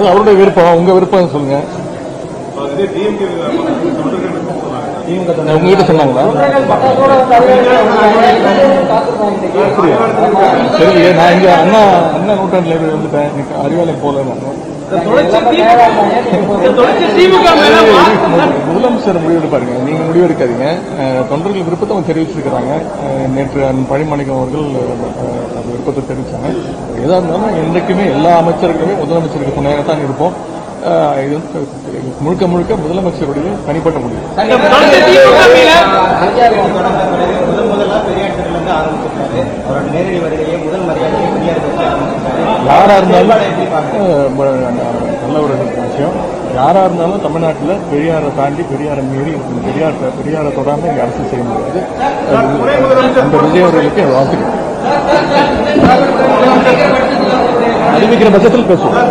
அவருடைய விருப்பம் உங்க விருப்பம் சொல்லுங்க. உங்ககிட்ட சொன்னாங்களா? தெரியல நான் இங்க அண்ணா அண்ணா நூற்றாண்டு லைப்ரரி வந்துட்டேன். எனக்கு அறிவாலை போல முதலமைச்சர் முடிவு எடுப்பாருங்க. நீங்க முடிவு எடுக்காதீங்க. அஹ், தொண்டர்கள் விருப்பத்தை அவங்க தெரிவிச்சிருக்கிறாங்க நேற்று பழிமணிக்கம் அவர்கள் விருப்பத்தை தெரிவிச்சாங்க. எதா இருந்தாலும் என்றைக்குமே எல்லா அமைச்சர்களுமே முதலமைச்சருக்கு துணையாக தான் இருப்போம் இது முழுக்க முழுக்க முதலமைச்சருடைய தனிப்பட்ட முடிவு. யாரா இருந்தாலும் நல்ல ஒரு விஷயம் யாரா இருந்தாலும் தமிழ்நாட்டில் பெரியாரை தாண்டி பெரியாரை மீறி பெரியார் பெரியாரை தொடாம இங்க அரசு செய்ய முடியாது அந்த விஜய் அவர்களுக்கு அறிவிக்கிற பட்சத்தில் பேசுவோம்